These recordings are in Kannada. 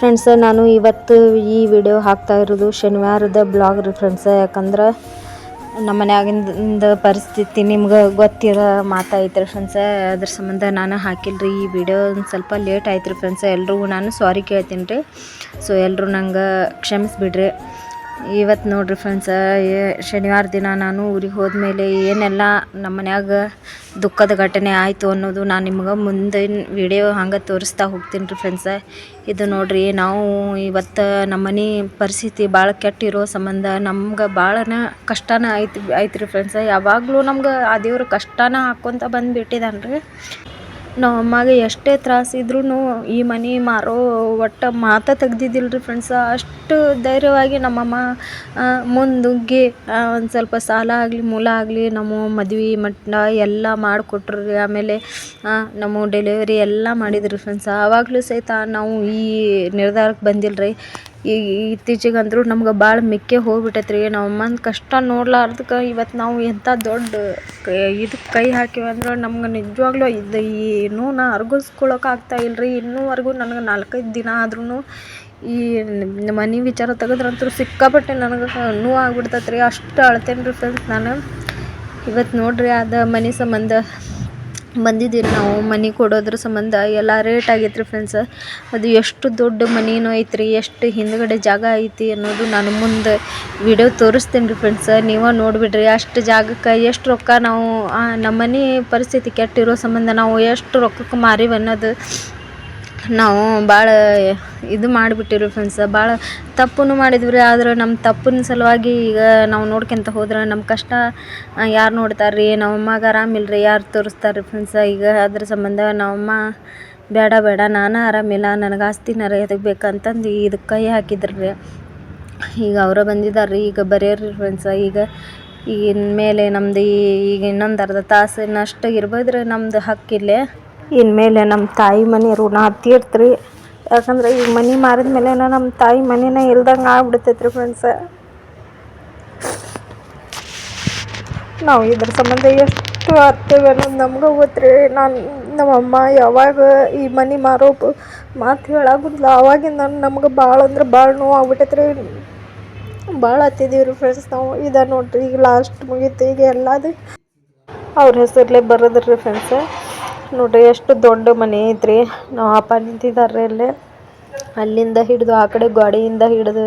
ಫ್ರೆಂಡ್ಸ್ ನಾನು ಇವತ್ತು ಈ ವಿಡಿಯೋ ಹಾಕ್ತಾ ಇರೋದು ಶನಿವಾರದ ಬ್ಲಾಗ್ ರೀ ಫ್ರೆಂಡ್ಸ್ ಯಾಕಂದ್ರೆ ನಮ್ಮ ಮನ್ಯಾಗಿಂದ ಪರಿಸ್ಥಿತಿ ನಿಮ್ಗೆ ಗೊತ್ತಿರೋ ಮಾತಾಯ್ತು ರೀ ಫ್ರೆಂಡ್ಸ್ ಅದ್ರ ಸಂಬಂಧ ನಾನು ಹಾಕಿಲ್ರಿ ಈ ವಿಡಿಯೋ ಒಂದು ಸ್ವಲ್ಪ ಲೇಟ್ ಆಯ್ತು ರೀ ಫ್ರೆಂಡ್ಸ್ ಎಲ್ರಿಗೂ ನಾನು ಸಾರಿ ಕೇಳ್ತೀನಿ ರೀ. ಸೊ ಎಲ್ಲರೂ ನಂಗೆ ಕ್ಷಮಿಸ್ಬಿಡ್ರಿ. ಇವತ್ತು ನೋಡ್ರಿ ಫ್ರೆಂಡ್ಸ ಶನಿವಾರ ದಿನ ನಾನು ಊರಿಗೆ ಹೋದ್ಮೇಲೆ ಏನೆಲ್ಲ ನಮ್ಮ ಮನ್ಯಾಗ ದುಃಖದ ಘಟನೆ ಆಯಿತು ಅನ್ನೋದು ನಾನು ನಿಮ್ಗೆ ಮುಂದಿನ ವಿಡಿಯೋ ಹಂಗೆ ತೋರಿಸ್ತಾ ಹೋಗ್ತೀನಿ ರೀ ಫ್ರೆಂಡ್ಸ ಇದು ನೋಡ್ರಿ, ನಾವು ಇವತ್ತು ನಮ್ಮ ಮನೆ ಪರಿಸ್ಥಿತಿ ಭಾಳ ಕೆಟ್ಟಿರೋ ಸಂಬಂಧ, ನಮ್ಗೆ ಭಾಳನ ಕಷ್ಟನ ಆಯ್ತು ಆಯ್ತು ರೀ ಫ್ರೆಂಡ್ಸ ಯಾವಾಗಲೂ ನಮ್ಗೆ ಆ ದೇವ್ರ ಕಷ್ಟನ ಹಾಕ್ಕೊಂತ ಬಂದುಬಿಟ್ಟಿದ್ದಾನೆ ರೀ ನಮ್ಮ ಅಮ್ಮಗೆ ಎಷ್ಟೇ ತ್ರಾಸ ಇದ್ರೂ ಈ ಮನೆ ಮಾರೋ ಒಟ್ಟು ಮಾತಾ ತೆಗ್ದಿದ್ದಿಲ್ಲ ರೀ ಫ್ರೆಂಡ್ಸ ಅಷ್ಟು ಧೈರ್ಯವಾಗಿ ನಮ್ಮಮ್ಮ ಮುಂದುಗ್ಗಿ ಒಂದು ಸ್ವಲ್ಪ ಸಾಲ ಆಗಲಿ, ಮೂಲ ಆಗಲಿ, ನಮ್ಮ ಮದ್ವೆ ಮಟ್ಟ ಎಲ್ಲ ಮಾಡಿಕೊಟ್ರು. ರೀ ಆಮೇಲೆ ನಮ್ಮ ಡೆಲಿವರಿ ಎಲ್ಲ ಮಾಡಿದ್ರು ಫ್ರೆಂಡ್ಸ್ ಆವಾಗಲೂ ಸಹಿತ ನಾವು ಈ ನಿರ್ಧಾರಕ್ಕೆ ಬಂದಿಲ್ಲ ರೀ ಈಗ ಇತ್ತೀಚಿಗಂತೂ ನಮ್ಗೆ ಭಾಳ ಮಿಕ್ಕೆ ಹೋಗ್ಬಿಟ್ಟೈತೆ ರೀ ನಮ್ಮ ಕಷ್ಟ ನೋಡ್ಲಾರ್ದಕ್ಕೆ ಇವತ್ತು ನಾವು ಎಂಥ ದೊಡ್ಡ ಇದಕ್ಕೆ ಕೈ ಹಾಕಿವಂದ್ರೆ ನಮ್ಗೆ ನಿಜವಾಗ್ಲೂ ಇದು ಈ ನಾ ಆಗ್ತಾ ಇಲ್ಲ ರೀ ಇನ್ನೂವರೆಗೂ ನನಗೆ ನಾಲ್ಕೈದು ದಿನ ಆದ್ರೂ ಈ ಮನೆ ವಿಚಾರ ತೆಗೆದ್ರಂತೂ ಸಿಕ್ಕಾಪಟ್ಟೆ ನನಗೆ ನೋವು ಆಗ್ಬಿಡ್ತೈತೆ ರೀ ಅಷ್ಟು ಅಳ್ತೇನೆ ಫ್ರೆಂಡ್ಸ್ ನಾನು. ಇವತ್ತು ನೋಡ್ರಿ ಅದು ಮನೆ ಸಂಬಂಧ. ಬಂದಿದ್ದೀರಿ ನಾವು, ಮನೆ ಕೊಡೋದ್ರ ಸಂಬಂಧ ಎಲ್ಲ ರೇಟ್ ಆಗೈತೆ ರೀ ಫ್ರೆಂಡ್ಸ್ ಅದು ಎಷ್ಟು ದೊಡ್ಡ ಮನೆನೂ ಐತ್ರಿ, ಎಷ್ಟು ಹಿಂದ್ಗಡೆ ಜಾಗ ಐತಿ ಅನ್ನೋದು ನಾನು ಮುಂದೆ ವಿಡಿಯೋ ತೋರಿಸ್ತೀನಿ ರೀ ಫ್ರೆಂಡ್ಸ್ ನೀವು ನೋಡಿಬಿಡ್ರಿ, ಅಷ್ಟು ಜಾಗಕ್ಕೆ ಎಷ್ಟು ರೊಕ್ಕ ನಾವು ನಮ್ಮ ಮನೆ ಪರಿಸ್ಥಿತಿ ಕೆಟ್ಟಿರೋ ಸಂಬಂಧ ನಾವು ಎಷ್ಟು ರೊಕ್ಕಕ್ಕೆ ಮಾರೀವಿ ಅನ್ನೋದು ನಾವು ಭಾಳ ಇದು ಮಾಡಿಬಿಟ್ಟಿವ್ರಿ ಫ್ರೆಂಡ್ಸ್ ಭಾಳ ತಪ್ಪನ್ನು ಮಾಡಿದ್ವಿ ರೀ, ಆದ್ರೆ ನಮ್ಮ ತಪ್ಪಿನ ಸಲುವಾಗಿ ಈಗ ನಾವು ನೋಡ್ಕೊಂತ ಹೋದ್ರೆ ನಮ್ಮ ಕಷ್ಟ ಯಾರು ನೋಡ್ತಾರೆ ರೀ ನಮ್ಮ ಅಮ್ಮಗೆ ಆರಾಮಿಲ್ಲ ರೀ ಯಾರು ತೋರಿಸ್ತಾರೆ ರೀ ಫ್ರೆಂಡ್ಸ ಈಗ ಅದ್ರ ಸಂಬಂಧ ನಮ್ಮಮ್ಮ ಬೇಡ ಬೇಡ, ನಾನು ಆರಾಮಿಲ್ಲ ನನಗೆ ಆಸ್ತಿನಾರ ಎದಕ್ಕೆ ಬೇಕಂತಂದು ಇದಕ್ಕೆ ಕೈ ಹಾಕಿದ್ರು ರೀ. ಈಗ ಅವರ ಬಂದಿದ್ದಾರೆ ರೀ ಈಗ ಬರೆಯೋರಿ ಫ್ರೆಂಡ್ಸ ಈಗ ಈಗಿನ ಮೇಲೆ ನಮ್ಮದು ಈಗ ಇನ್ನೊಂದು ಅರ್ಧ ತಾಸಿನಷ್ಟು ಇರ್ಬೋದ್ರಿ ನಮ್ಮದು ಹಕ್ಕಿಲ್ಲೇ ಇನ್ಮೇಲೆ ನಮ್ಮ ತಾಯಿ ಮನೆ ಋಣ ತೀರ್ತ್ರಿ ಯಾಕಂದ್ರೆ ಈಗ ಮನೆ ಮಾರಿದ ಮೇಲೆ ನಮ್ಮ ತಾಯಿ ಮನೆನೇ ಇಲ್ದಂಗೆ ಆಗ್ಬಿಡ್ತೈತೆ ರೀ ಫ್ರೆಂಡ್ಸ ನಾವು ಇದ್ರ ಸಂಬಂಧ ಎಷ್ಟು ಆಗ್ತೇವೆ ಅನ್ನೋದು ನಮ್ಗೆ ಗೊತ್ತ್ರಿ. ನಾನು ನಮ್ಮಮ್ಮ ಯಾವಾಗ ಈ ಮನೆ ಮಾರೋ ಮಾತು ಹೇಳಾಗುದಿಲ್ಲ ಅವಾಗಿಂದ ನಮ್ಗೆ ಭಾಳ ಅಂದ್ರೆ ಭಾಳ ನೋವು ಆಗ್ಬಿಟ್ಟೈತ್ರಿ ಭಾಳ ಹತ್ತಿದೀವಿ ರೀ ಫ್ರೆಂಡ್ಸ್ ನಾವು. ಇದ ನೋಡ್ರಿ, ಈಗ ಲಾಸ್ಟ್ ಮುಗೀತು. ಈಗ ಎಲ್ಲದು ಅವ್ರ ಹೆಸರಲ್ಲೇ ಬರೋದ್ರಿ ಫ್ರೆಂಡ್ಸ ನೋಡ್ರಿ, ಎಷ್ಟು ದೊಡ್ಡ ಮನೆ ಐತ್ರಿ. ನಾವು ಅಪ್ಪ ನಿಂತಿದ್ದಾರೆ ಅಲ್ಲೇ. ಅಲ್ಲಿಂದ ಹಿಡಿದು ಆ ಕಡೆ ಗೋಡೆಯಿಂದ ಹಿಡಿದು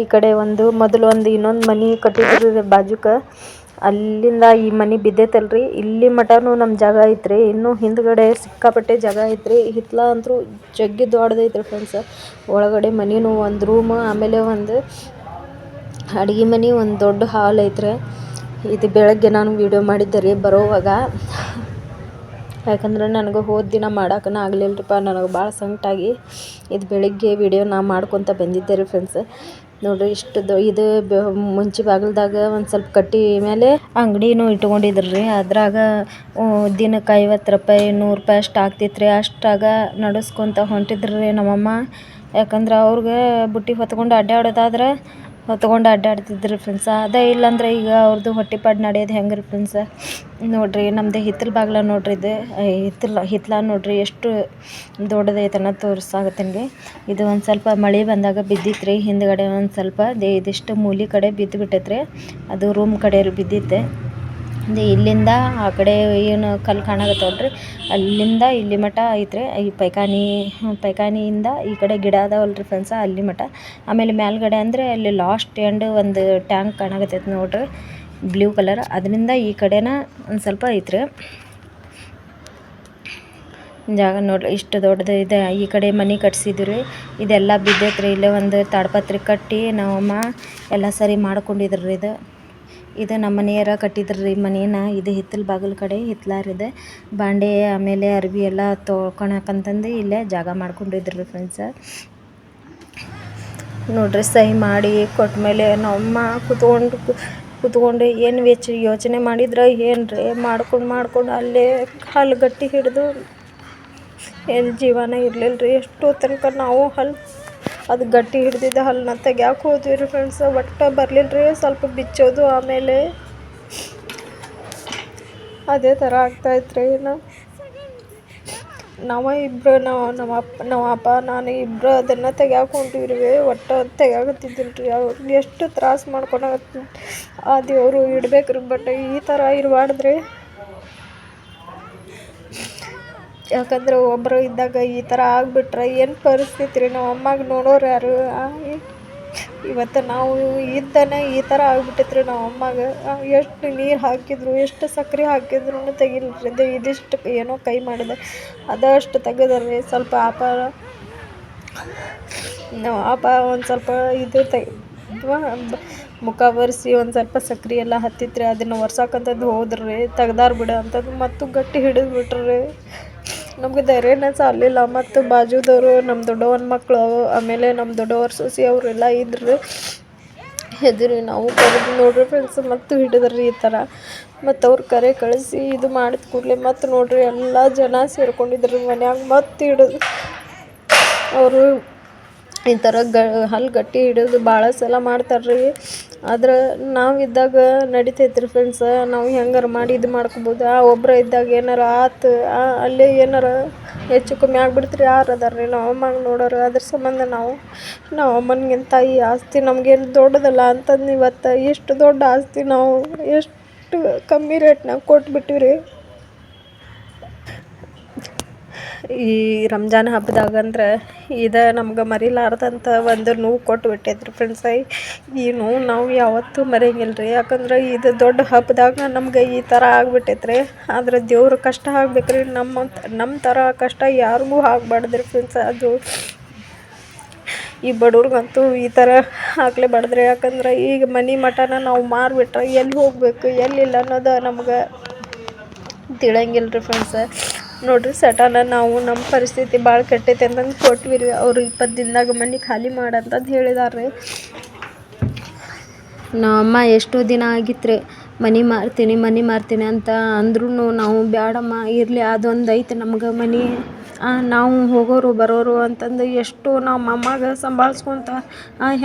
ಈ ಕಡೆ ಒಂದು, ಮೊದಲು ಒಂದು ಇನ್ನೊಂದು ಮನೆ ಕಟ್ಟಿದ್ರು ಬಾಜುಕ. ಅಲ್ಲಿಂದ ಈ ಮನೆ ಬಿದ್ದೈತಲ್ರಿ. ಇಲ್ಲಿ ಮಟನೂ ನಮ್ಮ ಜಾಗ ಐತ್ರಿ. ಇನ್ನೂ ಹಿಂದ್ಗಡೆ ಸಿಕ್ಕಾಪಟ್ಟೆ ಜಾಗ ಐತ್ರಿ. ಹಿತ್ಲ ಅಂತೂ ಜಗ್ಗಿ ದೊಡ್ಡದೈತ್ರಿ ಫ್ರೆಂಡ್ಸ್ ಒಳಗಡೆ ಮನೆನೂ ಒಂದು ರೂಮ್ ಆಮೇಲೆ ಒಂದು ಅಡುಗೆ ಮನೆ, ಒಂದು ದೊಡ್ಡ ಹಾಲ್ ಐತ್ರಿ. ಇದು ಬೆಳಗ್ಗೆ ನಾನು ವೀಡಿಯೋ ಮಾಡಿದ್ದೆ ರೀ ಬರೋವಾಗ. ಯಾಕಂದ್ರೆ ನನಗೆ ಹೋದ ದಿನ ಮಾಡೋಕ್ಕನ ಆಗಲಿಲ್ಲರಿಪ್ಪ ನನಗೆ ಭಾಳ ಸಂಕಟಾಗಿ ಇದು ಬೆಳಿಗ್ಗೆ ವಿಡಿಯೋ ನಾ ಮಾಡ್ಕೊತ ಬಂದಿದ್ದೆ ರೀ ಫ್ರೆಂಡ್ಸ್ ನೋಡಿರಿ ಇಷ್ಟು ಇದು ಮುಂಚೆ ಬಾಗಿಲ್ದಾಗ ಒಂದು ಸ್ವಲ್ಪ ಕಟ್ಟಿ ಮೇಲೆ ಅಂಗಡಿನೂ ಇಟ್ಕೊಂಡಿದ್ರು ರೀ. ಅದ್ರಾಗ ದಿನಕ್ಕೆ ಐವತ್ತು ರೂಪಾಯಿ, ನೂರು ರೂಪಾಯಿ ಅಷ್ಟು ಆಗ್ತಿತ್ತು ರೀ. ಅಷ್ಟಾಗ ನಡೆಸ್ಕೊತ ಹೊಂಟಿದ್ರು ರೀ ನಮ್ಮಮ್ಮ. ಯಾಕಂದ್ರೆ ಅವ್ರಿಗೆ ಬುಟ್ಟಿ ಹೊತ್ಕೊಂಡು ಅಡ್ಡಾಡೋದಾದ್ರೆ ಹೊತ್ಕೊಂಡು ಅಡ್ಡಾಡ್ತಿದ್ರು ಫ್ರೆಂಡ್ಸ ಅದೇ ಇಲ್ಲಾಂದ್ರೆ ಈಗ ಅವ್ರದ್ದು ಹೊಟ್ಟೆಪಾಡು ನಡೆಯೋದು ಹೆಂಗೆ ರೀ ಫ್ರೆಂಡ್ಸ ನೋಡಿರಿ ನಮ್ಮದು ಹಿತ್ತಲ ಬಾಗ್ಲ ನೋಡಿರಿ ಇದು. ಹಿತ್ತಲ ಹಿತ್ತಲ ನೋಡಿರಿ ಎಷ್ಟು ದೊಡ್ಡದೈತನ ತೋರಿಸಾಗತ್ತೆ ರೀ ಇದು ಒಂದು ಸ್ವಲ್ಪ ಮಳೆ ಬಂದಾಗ ಬಿದ್ದಿತ್ತು ರೀ ಹಿಂದ್ಗಡೆ ಒಂದು ಸ್ವಲ್ಪ ದೇ, ಇದಿಷ್ಟು ಮೂಲೆ ಕಡೆ ಬಿದ್ದು ಬಿಟ್ಟೈತೆ ಅದು ರೂಮ್ ಕಡೆ ಬಿದ್ದಿತ್ತೆ. ಇಲ್ಲಿಂದ ಆ ಕಡೆ ಏನು ಕಲ್ಲು ಕಾಣಕತ್ತವಲ್ರಿ ಅಲ್ಲಿಂದ ಇಲ್ಲಿ ಮಟ ಐತ್ರಿ. ಈ ಪೈಕಾನಿ ಪೈಕಾನಿಯಿಂದ ಈ ಕಡೆ ಗಿಡ ಅದಾವಲ್ರಿ ಫ್ರೆಂಡ್ಸ ಅಲ್ಲಿ ಮಟ ಆಮೇಲೆ ಮೇಲ್ಗಡೆ ಅಂದರೆ ಅಲ್ಲಿ ಲಾಸ್ಟ್ ಎಂಡ್ ಒಂದು ಟ್ಯಾಂಕ್ ಕಾಣಕತ್ತೈತೆ ನೋಡ್ರಿ. ಬ್ಲೂ ಕಲರ್ ಅದರಿಂದ ಈ ಕಡೆನ ಒಂದು ಸ್ವಲ್ಪ ಐತ್ರಿ. ಜಾಗ ನೋಡ್ರಿ, ಇಷ್ಟು ದೊಡ್ಡದು ಇದೆ. ಈ ಕಡೆ ಮನೆ ಕಟ್ಸಿದ್ರಿ. ಇದೆಲ್ಲ ಬಿದ್ದೈತ್ರಿ. ಇಲ್ಲೇ ಒಂದು ತಾಡ್ಪತ್ರೆ ಕಟ್ಟಿ ನಮ್ಮಮ್ಮ ಎಲ್ಲ ಸರಿ ಮಾಡ್ಕೊಂಡಿದ್ರು ಇದು. ಇದು ನಮ್ಮ ಮನೆಯರ ಕಟ್ಟಿದ್ರು ರೀ ಮನೇನ, ಇದು ಹಿತ್ತಲ ಬಾಗಿಲ ಕಡೆ ಹಿತ್ತಲಾರಿದೆ ಬಾಂಡೆ ಆಮೇಲೆ ಅರ್ಬಿ ಎಲ್ಲ ತೊಳ್ಕೊಳಕಂತಂದು ಇಲ್ಲೇ ಜಾಗ ಮಾಡ್ಕೊಂಡಿದ್ರು ಫ್ರೆಂಡ್ಸ ನೋಡ್ರಿ ಸಹಿ ಮಾಡಿ ಕೊಟ್ಟ ಮೇಲೆ ನಮ್ಮಮ್ಮ ಕೂತ್ಕೊಂಡು ಕುತ್ಕೊಂಡು ಏನು ವೆಚ್ಚ ಯೋಚನೆ ಮಾಡಿದ್ರೆ ಏನು ರೀ ಮಾಡ್ಕೊಂಡು ಮಾಡ್ಕೊಂಡು ಅಲ್ಲೇ ಹಲ್ಲು ಗಟ್ಟಿ ಹಿಡಿದು ಏನು ಜೀವನ ಇರಲಿಲ್ಲ ರೀ ಎಷ್ಟೋ ತನಕ ನಾವು ಹಲ್ಲು ಅದು ಗಟ್ಟಿ ಹಿಡ್ದಿದ್ದ ಹಲ್ಲನ್ನ ತೆಗ್ಯಾಕೆ ಹೋದ್ವಿ ರೀ ಫ್ರೆಂಡ್ಸ್ ಒಟ್ಟು ಬರಲಿಲ್ಲ ರೀ ಸ್ವಲ್ಪ ಬಿಚ್ಚೋದು ಆಮೇಲೆ. ಅದೇ ಥರ ಆಗ್ತಾಯಿತ್ತು ರೀ ನಾ ನಾವು ಇಬ್ಬರು ನಾವು ನಮ್ಮ ಅಪ್ಪ ನಮ್ಮ ಅಪ್ಪ, ನಾನು ಇಬ್ಬರು ಅದನ್ನು ತೆಗ್ಯಾಕೆ ಹೊಂಟಿವ್ರಿ. ಒಟ್ಟು ತೆಗ್ಯಾಕತ್ತಿದ್ದಿಲ್ಲ ರೀ ಅವ್ರು ಎಷ್ಟು ತ್ರಾಸು ಮಾಡ್ಕೊಂಡಾಗ ಆ ದೇವರು ಇಡ್ಬೇಕ್ರಿ ಬಟ್ ಈ ಥರ ಇರಬಾರ್ದ್ರಿ. ಯಾಕಂದ್ರೆ ಒಬ್ಬರು ಇದ್ದಾಗ ಈ ಥರ ಆಗ್ಬಿಟ್ರೆ ಏನು ಪರಿಸ್ಥಿತಿ ರೀ? ನಾವು ಅಮ್ಮಗೆ ನೋಡೋರು ಯಾರು? ಇವತ್ತು ನಾವು ಇದ್ದಾನೆ ಈ ಥರ ಆಗ್ಬಿಟ್ಟೈತ್ರಿ ನಮ್ಮ ಅಮ್ಮಗೆ. ಎಷ್ಟು ನೀರು ಹಾಕಿದ್ರು, ಎಷ್ಟು ಸಕ್ಕರೆ ಹಾಕಿದ್ರು ತೆಗಿಲ್ರಿ? ಇದು ಇದಿಷ್ಟು ಏನೋ ಕೈ ಮಾಡಿದೆ. ಅದಷ್ಟು ತೆಗೆದ್ರಿ, ಸ್ವಲ್ಪ ಆಪ ಆಪ ಒಂದು ಸ್ವಲ್ಪ ಇದು ತೆಗಿ ಮುಖ ಒರೆಸಿ ಒಂದು ಸ್ವಲ್ಪ ಸಕ್ಕರೆ ಎಲ್ಲ ಹತ್ತಿತ್ರಿ, ಅದನ್ನು ಒರ್ಸಾಕಂತದ್ದು ಹೋದ್ರಿ, ತೆಗ್ದಾರ ಬಿಡ ಅಂತಂದು ಮತ್ತು ಗಟ್ಟಿ ಹಿಡಿದು ಬಿಟ್ರಿ ನಮಗೆ ಧೈರ್ಯನೇ ಸಾಲಿಲ್ಲ ಮತ್ತು ಬಾಜುದವರು ನಮ್ಮ ದೊಡ್ಡವನ ಮಕ್ಕಳು ಆಮೇಲೆ ನಮ್ಮ ದೊಡ್ಡವ್ರ ಸೊಸಿ ಅವರೆಲ್ಲ ಇದ್ರು. ಹೆದ್ರಿ ನಾವು ಕರೆದು ನೋಡ್ರಿ ಫ್ರೆಂಡ್ಸ್ ಮತ್ತು ಹಿಡಿದ್ರಿ ಈ ಥರ ಮತ್ತು ಅವ್ರು ಕರೆ ಕಳಿಸಿ ಇದು ಮಾಡಿದ ಕೂಡಲೇ ಮತ್ತು ನೋಡ್ರಿ ಎಲ್ಲ ಜನ ಸೇರ್ಕೊಂಡಿದ್ರು ಮನ್ಯಾಗ ಮತ್ತು ಹಿಡಿದು. ಅವರು ಈ ಥರ ಗ ಹಲ್ಲು ಗಟ್ಟಿ ಹಿಡಿದು ಭಾಳ ಸಲ ಮಾಡ್ತಾರೆ ರೀ ಆದ್ರೆ ನಾವಿದ್ದಾಗ ನಡಿತೈತೆ ರೀ ಫ್ರೆಂಡ್ಸ ನಾವು ಹೆಂಗಾರ ಮಾಡಿ ಇದು ಮಾಡ್ಕೊಬೋದು. ಆ ಒಬ್ರು ಇದ್ದಾಗ ಏನಾರ ಆತು ಅಲ್ಲೇ ಏನಾರ ಹೆಚ್ಚು ಕಮ್ಮಿ ಆಗ್ಬಿಡ್ತ್ರಿ. ಯಾರು ಅದಾರ ರೀ ನಾವು ಅಮ್ಮಂಗೆ ನೋಡೋರು, ಅದ್ರ ಸಂಬಂಧ ನಾವು. ನಾವು ಅಮ್ಮನಿಗಿಂತ ಈ ಆಸ್ತಿ ನಮಗೇನು ದೊಡ್ಡದಲ್ಲ ಅಂತಂದು ಇವತ್ತು ಎಷ್ಟು ದೊಡ್ಡ ಆಸ್ತಿ ನಾವು ಎಷ್ಟು ಕಮ್ಮಿ ರೇಟ್ನಾಗ ಕೊಟ್ಬಿಟ್ಟಿವಿ ರೀ ಈ ರಂಜಾನ್ ಹಬ್ಬದಾಗ ಅಂದ್ರೆ ಇದು ನಮ್ಗೆ ಮರಿಲಾರ್ದಂಥ ಒಂದು ನೋವು ಕೊಟ್ಟು ಬಿಟ್ಟೈತ್ರಿ ಫ್ರೆಂಡ್ಸ್ ಈ ನೋವು ನಾವು ಯಾವತ್ತೂ ಮರೆಯಂಗಿಲ್ಲ ರೀ ಯಾಕಂದ್ರೆ ಇದು ದೊಡ್ಡ ಹಬ್ಬದಾಗ ನಮ್ಗೆ ಈ ಥರ ಆಗ್ಬಿಟ್ಟೈತ್ರಿ. ಆದ್ರೆ ದೇವ್ರ ಕಷ್ಟ ಆಗ್ಬೇಕ್ರಿ. ನಮ್ಮ ನಮ್ಮ ಥರ ಕಷ್ಟ ಯಾರಿಗೂ ಆಗ್ಬಾರ್ದ್ರಿ ಫ್ರೆಂಡ್ಸ್ ಅದು ಈ ಬಡವ್ರಿಗಂತೂ ಈ ಥರ ಹಾಕ್ಲೇಬಾರ್ದ್ರಿ ಯಾಕಂದ್ರೆ ಈಗ ಮನೆ ಮಠನ ನಾವು ಮಾರಿಬಿಟ್ರೆ ಎಲ್ಲಿ ಹೋಗಬೇಕು, ಎಲ್ಲಿಲ್ಲ ಅನ್ನೋದು ನಮ್ಗೆ ತಿಳಂಗಿಲ್ಲ ರೀ ಫ್ರೆಂಡ್ಸ ನೋಡ್ರಿ ಸಟನ ನಾವು ನಮ್ಮ ಪರಿಸ್ಥಿತಿ ಭಾಳ ಕೆಟ್ಟೈತೆ ಅಂತಂದು ಕೊಟ್ವಿ ರೀ ಅವ್ರು ಇಪ್ಪತ್ತು ದಿನದಾಗ ಮನೆ ಖಾಲಿ ಮಾಡಂತಂದು ಹೇಳಿದಾರೆ ನಮ್ಮಮ್ಮ ಎಷ್ಟೋ ದಿನ ಆಗಿತ್ತು ರೀ ಮನೆ ಮಾರ್ತೀನಿ ಮನೆ ಮಾರ್ತೀನಿ ಅಂತ ಅಂದ್ರೂ ನಾವು ಬ್ಯಾಡಮ್ಮ, ಇರಲಿ ಅದೊಂದು ಐತೆ ನಮ್ಗೆ ಮನೆ. ನಾವು ಹೋಗೋರು, ಬರೋರು ಅಂತಂದು ಎಷ್ಟು ನಮ್ಮ ಅಮ್ಮಗೆ ಸಂಭಾಳಿಸ್ಕೊಂತ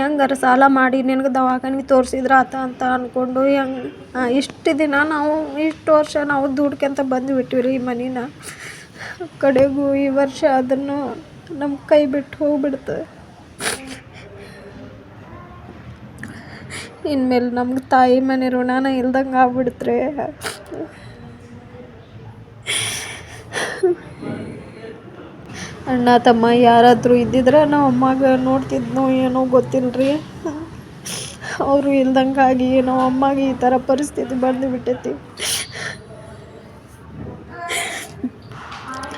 ಹೆಂಗಾರ ಸಾಲ ಮಾಡಿ ನಿನಗೆ ದವಾಖಾನಿಗೆ ತೋರಿಸಿದ್ರೆ ಆತ ಅಂತ ಅಂದ್ಕೊಂಡು ಹೆಂಗೆ ಇಷ್ಟು ದಿನ ನಾವು, ಇಷ್ಟು ವರ್ಷ ನಾವು ದುಡ್ಕೊಂತ ಬಂದು ಬಿಟ್ಟಿವಿ ರೀ ಈ ಮನೇನ. ಕಡೆಗೂ ಈ ವರ್ಷ ಅದನ್ನು ನಮ್ಮ ಕೈ ಬಿಟ್ಟು ಹೋಗ್ಬಿಡ್ತು ಇನ್ಮೇಲೆ ನಮ್ಗೆ ತಾಯಿ ಮನೆ ಋಣಾನ ಇಲ್ದಂಗೆ ಆಗ್ಬಿಡ್ತ್ರೆ. ಅಣ್ಣ, ತಮ್ಮ ಯಾರಾದರೂ ಇದ್ದಿದ್ರೆ ನಾವು ಅಮ್ಮಗೆ ನೋಡ್ತಿದ್ನೋ ಏನೋ ಗೊತ್ತಿಲ್ಲರಿ ಅವರು ಇಲ್ದಂಗಾಗಿ ನಾವು ಅಮ್ಮಗೆ ಈ ಥರ ಪರಿಸ್ಥಿತಿ ಬಂದು ಬಿಟ್ಟೈತಿ.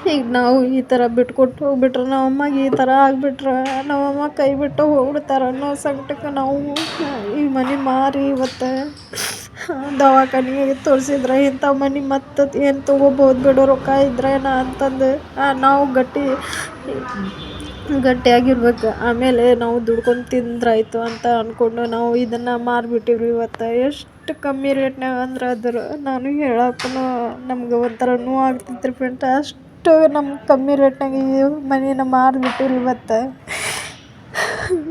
ಈಗ ನಾವು ಈ ಥರ ಬಿಟ್ಕೊಟ್ಟು ಹೋಗ್ಬಿಟ್ರೆ ಅಮ್ಮಗೆ ಈ ಥರ ಆಗ್ಬಿಟ್ರೆ ನಮ್ಮಮ್ಮ ಕೈ ಬಿಟ್ಟು ಹೋಗ್ಬಿಡ್ತಾರೆ ಅನ್ನೋ ಸಂಕಟಕ್ಕೆ ನಾವು ಈ ಮನೆ ಮಾರಿ ಇವತ್ತು ದವಾಖಾನಿಗೆ ತೋರಿಸಿದ್ರೆ ಇಂಥ ಮನೆ ಮತ್ತೆ ಏನು ತೊಗೋಬೋದು ಬಿಡೋ ರೊಕ್ಕ ಇದ್ರೇನ ಅಂತಂದು ಆ, ನಾವು ಗಟ್ಟಿ ಗಟ್ಟಿಯಾಗಿರ್ಬೇಕು. ಆಮೇಲೆ ನಾವು ದುಡ್ಕೊಂಡು ತಿಂದ್ರಾಯ್ತು ಅಂತ ಅಂದ್ಕೊಂಡು ನಾವು ಇದನ್ನು ಮಾರಿಬಿಟ್ಟಿವ್ರಿ ಇವತ್ತು. ಎಷ್ಟು ಕಮ್ಮಿ ರೇಟ್ನಾಗ ಅಂದ್ರೆ ಅದ್ರ ನಾನು ಹೇಳಕ್ಕೂ ನಮ್ಗೆ ಒಂಥರ ನೋವು ಆಗ್ತಿತ್ತು ರೀ ಫ್ರೆಂಡ್ ಅಷ್ಟು ನಮ್ಗೆ ಕಮ್ಮಿ ರೇಟ್ನಾಗ ಈ ಮನೇನ ಮಾರಿಬಿಟ್ಟಿವ್ರಿ ಇವತ್ತು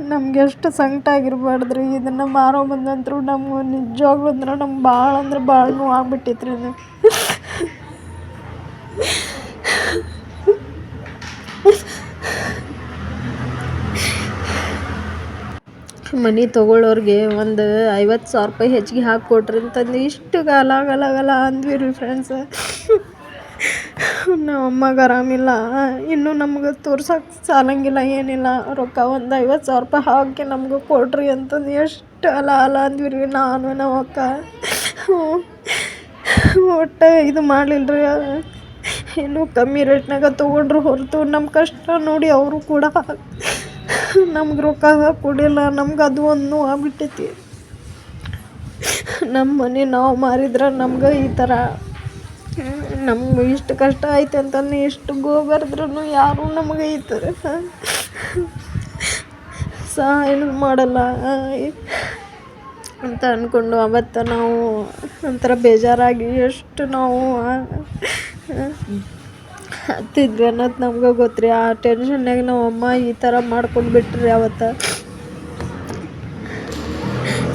ನಮ್ಗೆ ಎಷ್ಟು ಸಂಕಟ ಆಗಿರ್ಬಾರ್ದು ರೀ ಇದನ್ನು ಮಾರೋ ಬಂದಂತರೂ ನಮ್ಗೆ ನಿಜವಾಗ್ಲೂ ಅಂದ್ರೆ ನಮ್ಗೆ ಭಾಳ ಅಂದ್ರೆ ಭಾಳ ನೋವು ಆಗ್ಬಿಟ್ಟಿತ್ರಿ ಇದು ಮನೆ ತೊಗೊಳ್ಳೋರಿಗೆ ಒಂದು ಐವತ್ತು ಸಾವಿರ ರೂಪಾಯಿ ಹೆಚ್ಚಿಗೆ ಹಾಕಿ ಕೊಟ್ರಿ ಅಂತಂದು ಇಷ್ಟು ಗಲ ಗಲ ಗಲ ಅಂದ್ವಿ ರೀ ಫ್ರೆಂಡ್ಸ ನಮ್ಮ ಅಮ್ಮಗೆ ಆರಾಮಿಲ್ಲ. ಇನ್ನೂ ನಮ್ಗೆ ತೋರ್ಸೋಕೆ ಸಾಲಂಗಿಲ್ಲ, ಏನಿಲ್ಲ. ರೊಕ್ಕ ಒಂದು ಐವತ್ತು ಸಾವಿರ ರೂಪಾಯಿ ಹಾಕಿ ನಮ್ಗೆ ಕೊಡ್ರಿ ಅಂತಂದು ಎಷ್ಟು ಅಲ ಅಲ ಅಂದ್ವಿ ರೀ ನಾನು, ನಮ್ಮ ಅಕ್ಕ. ಒಟ್ಟು ಇದು ಮಾಡಲಿಲ್ಲ ರೀ ಇನ್ನೂ ಕಮ್ಮಿ ರೇಟ್ನಾಗ ತೊಗೊಂಡ್ರು ಹೊರತು ನಮ್ಮ ಕಷ್ಟ ನೋಡಿ ಅವರು ಕೂಡ ನಮ್ಗೆ ರೊಕ್ಕ ಕೊಡಿಲ್ಲ, ನಮ್ಗೆ ಅದು ಒಂದು ಆಗ್ಬಿಟ್ಟೈತಿ. ನಮ್ಮ ಮನೆ ನಾವು ಮಾರಿದ್ರೆ ನಮ್ಗೆ ಈ ಥರ ನಮ್ಗೆ ಇಷ್ಟು ಕಷ್ಟ ಆಯ್ತು ಅಂತಂದು ಎಷ್ಟು ಗೋಬರ್ದ್ರೂ ಯಾರೂ ನಮಗೆ ಈ ಥರ ಸಹಾಯನೂ ಮಾಡಲ್ಲ. ಅಂತ ಅಂದ್ಕೊಂಡು ಅವತ್ತು ನಾವು ಒಂಥರ ಬೇಜಾರಾಗಿ ಎಷ್ಟು ನಾವು ಹತ್ತಿದ್ವಿ ಅನ್ನೋದು ನಮ್ಗೆ ಗೊತ್ತು ರೀ ಆ ನಾವು ಅಮ್ಮ ಈ ಥರ ಮಾಡ್ಕೊಂಡು ಬಿಟ್ರಿ ಅವತ್ತು.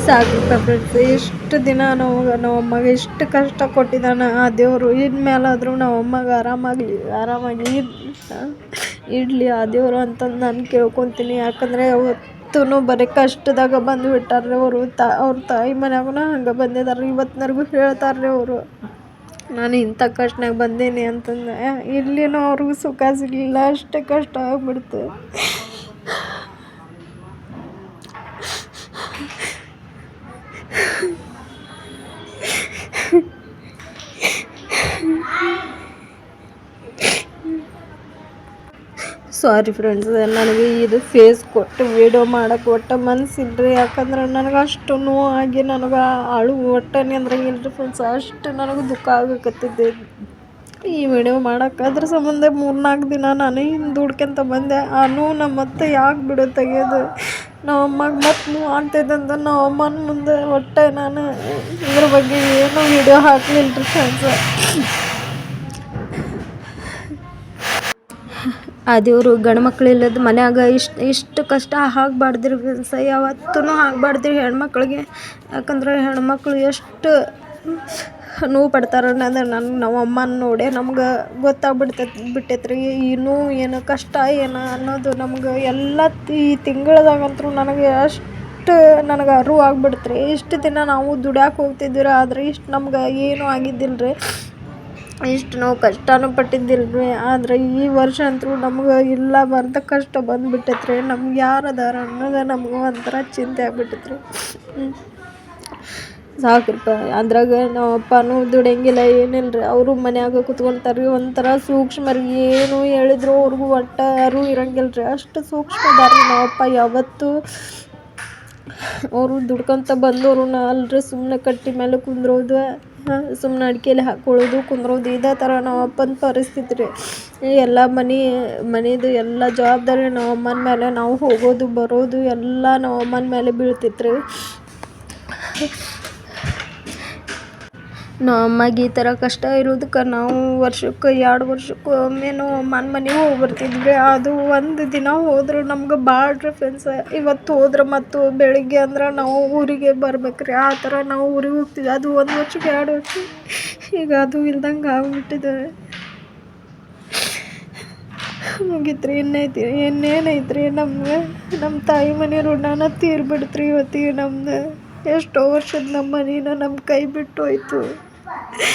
ಸಾಕಪ್ಪ ಫ್ರೆಂಡ್ಸ್ ಎಷ್ಟು ದಿನ ನಾವು, ನಮ್ಮ ಅಮ್ಮಗೆ ಎಷ್ಟು ಕಷ್ಟ ಕೊಟ್ಟಿದ್ದಾನೆ. ಆ ದೇವರು ಇನ್ಮೇಲಾದರೂ ನಮ್ಮ ಅಮ್ಮಗೆ ಆರಾಮಾಗಲಿ ಆರಾಮಾಗಿ ಇಡಲಿ ಆ ದೇವರು ಅಂತಂದು ನಾನು ಕೇಳ್ಕೊತೀನಿ. ಯಾಕಂದರೆ ಅವತ್ತೂ ಬರೀ ಕಷ್ಟದಾಗ ಬಂದು ಬಿಟ್ಟಾರ್ರಿ ಅವರು. ತಾ, ಅವ್ರ ತಾಯಿ ಮನ್ಯಾಗೂ ಹಂಗೆ ಬಂದಿದ್ದಾರೆ ಇವತ್ತಿನವರೆಗೂ ಹೇಳ್ತಾರೆ ಅವರು. ನಾನು ಇಂಥ ಕಷ್ಟನಾಗ ಬಂದೇನಿ ಅಂತಂದು. ಇಲ್ಲಿನೂ ಅವ್ರಿಗೂ ಸುಖ ಸಿಗಲಿಲ್ಲ. ಅಷ್ಟೇ ಕಷ್ಟ ಆಗ್ಬಿಡ್ತು. ಸಾರಿ ಫ್ರೆಂಡ್ಸ್ ನನಗೆ ಇದು ಫೇಸ್ ಕೊಟ್ಟು ವಿಡಿಯೋ ಮಾಡೋಕೆ ಒಟ್ಟು ಮನಸ್ಸಿಲ್ರಿ ಯಾಕಂದ್ರೆ ನನಗೆ ಅಷ್ಟು ನೋವಾಗಿ ನನಗೆ ಅಳು ಒಟ್ಟನೆ ಅಂದ್ರೆ ಇಲ್ಲರಿ ಫ್ರೆಂಡ್ಸ್ ಅಷ್ಟು ನನಗೆ ದುಃಖ ಆಗಕತ್ತಿದ್ದೆ ಈ ವಿಡಿಯೋ ಮಾಡೋಕೆ ಅದ್ರ ಸಂಬಂಧ ಮೂರ್ನಾಲ್ಕು ದಿನ ನಾನು ಹಿಂದೆ ದುಡ್ಕೊಂತ ಬಂದೆ. ಆ ನೋವು ನಮ್ಮ ಮತ್ತೆ ಯಾಕೆ ಬಿಡು ತೆಗೆಯೋದು ನಮ್ಮ ಅಮ್ಮಗೆ ಮತ್ತೆ ನೀವು ಆಗ್ತೈತೆ ನಮ್ಮ ಅಮ್ಮನ ಮುಂದೆ ಒಟ್ಟೆ ನಾನು. ಇದ್ರ ಬಗ್ಗೆ ಏನೂ ವಿಡಿಯೋ ಹಾಕಲಿಲ್ಲ ರೀ ಫ್ರೆಂಡ್ಸ್ ಆ ದೇವರು ಗಂಡು ಮಕ್ಳು ಇಲ್ಲದ ಮನ್ಯಾಗ ಇಷ್ಟು ಇಷ್ಟು ಕಷ್ಟ ಹಾಕ್ಬಾರ್ದ್ರಿ ಫ್ರೆಂಡ್ಸ ಯಾವತ್ತೂ ಹಾಕ್ಬಾರ್ದ್ರಿ ಹೆಣ್ಮಕ್ಳಿಗೆ. ಯಾಕಂದ್ರೆ ಹೆಣ್ಮಕ್ಳು ಎಷ್ಟು ನೋವು ಪಡ್ತಾರೆ ಅಂದ್ರೆ ನನ್ನ ನಮ್ಮ ಅಮ್ಮನ ನೋಡಿ ನಮ್ಗೆ ಗೊತ್ತಾಗ್ಬಿಡ್ತೈತಿ ಬಿಟ್ಟೈತ್ರಿ. ಈ ನೋವು ಏನು ಕಷ್ಟ ಏನು ಅನ್ನೋದು ನಮ್ಗೆ ಎಲ್ಲ ಈ ತಿಂಗಳದಾಗಂತೂ ನನಗೆ ಅಷ್ಟು ನನಗೆ ಅರಿವು ಆಗ್ಬಿಡ್ತ್ರಿ. ಇಷ್ಟು ದಿನ ನಾವು ದುಡ್ಯಾಕೆ ಹೋಗ್ತಿದ್ದೀರ ಆದರೆ ಇಷ್ಟು ನಮ್ಗೆ ಏನೂ ಆಗಿದ್ದಿಲ್ಲ ರೀ ಇಷ್ಟು ನಾವು ಕಷ್ಟನೂ ಪಟ್ಟಿದ್ದಿಲ್ರಿ. ಆದ್ರೆ ಈ ವರ್ಷ ಅಂತೂ ನಮ್ಗೆ ಇಲ್ಲ ಬರ್ದ ಕಷ್ಟ ಬಂದ್ಬಿಟ್ಟೈತ್ರಿ. ನಮ್ಗೆ ಯಾರು ಅದಾರ ಅನ್ನೋದು ನಮ್ಗೆ ಒಂಥರ ಚಿಂತೆ ಆಗ್ಬಿಟ್ಟೈತ್ರಿ. ಸಾಕ್ರಪ್ಪ ಅದ್ರಾಗ ನಮ್ಮ ಅಪ್ಪನೂ ದುಡಿಯಂಗಿಲ್ಲ ಏನಿಲ್ಲ ರೀ ಅವರು ಮನ್ಯಾಗ ಕುತ್ಕೊಂತಾರೆ ರೀ ಒಂಥರ ಸೂಕ್ಷ್ಮರಿ. ಏನು ಹೇಳಿದ್ರು ಅವ್ರಿಗೂ ಒಟ್ಟು ಯಾರೂ ಇರಂಗಿಲ್ಲ ರೀ ಅಷ್ಟು ಸೂಕ್ಷ್ಮ ಅದಾರ ರೀ ನಮ್ಮ ಅಪ್ಪ. ಯಾವತ್ತು ಅವರು ದುಡ್ಕೊಂತ ಬಂದವರು ಅಲ್ರಿ ಸುಮ್ಮನೆ ಕಟ್ಟಿ ಮೇಲೆ ಕುಂದ್ರೋದು ಸುಮ್ಮನೆ ಅಡಿಕೆಲಿ ಹಾಕ್ಕೊಳ್ಳೋದು ಕುಂದ್ರೋದು, ಇದೇ ಥರ ನಮ್ಮ ಅಪ್ಪನ ಪರಿಸ್ಥಿತಿ ರೀ ಎಲ್ಲ ಮನೆ, ಮನೆದು ಎಲ್ಲ ಜವಾಬ್ದಾರಿ ನಮ್ಮ ಅಮ್ಮನ ಮೇಲೆ, ನಾವು ಹೋಗೋದು, ಬರೋದು ಎಲ್ಲ ನಮ್ಮ ಅಮ್ಮನ ಮೇಲೆ ಬೀಳ್ತಿತ್ತು ರೀ ನಮ್ಮ ಅಮ್ಮಗೆ ಈ ಥರ ಕಷ್ಟ ಇರೋದಕ್ಕೆ ನಾವು ವರ್ಷಕ್ಕೆ ಎರಡು ವರ್ಷಕ್ಕೆ ಒಮ್ಮೆನೋ ಮನೆ ಮನೆಗೆ ಹೋಗಿ ಬರ್ತಿದ್ವಿ ಅದು ಒಂದು ದಿನ ಹೋದ್ರೆ ನಮ್ಗೆ ಭಾಳ ಡಿಫ್ರೆನ್ಸ್ ಇವತ್ತು ಹೋದ್ರೆ ಮತ್ತು ಬೆಳಿಗ್ಗೆ ಅಂದ್ರೆ ನಾವು ಊರಿಗೆ ಬರ್ಬೇಕ್ರಿ ಆ ಥರ ನಾವು ಊರಿಗೆ ಹೋಗ್ತಿದ್ವಿ. ಅದು ಒಂದು ವರ್ಷಕ್ಕೆ ಎರಡು ವರ್ಷ. ಈಗ ಅದು ಇಲ್ದಂಗೆ ಆಗ್ಬಿಟ್ಟಿದೆ. ಮುಗಿತ್ರಿ, ಇನ್ನೈತಿ. ಇನ್ನೇನೈತ್ರಿ ನಮ್ಗೆ ನಮ್ಮ ತಾಯಿ ಮನೆ ಋಣನ ತೀರ್ಬಿಡ್ತ್ರಿ ಇವತ್ತಿಗೆ ನಮ್ದು. ಎಷ್ಟೋ ವರ್ಷದ ನಮ್ಮ ಮನೇನ ನಮ್ಮ ಕೈ ಬಿಟ್ಟು ಹೋಯ್ತು. Bye.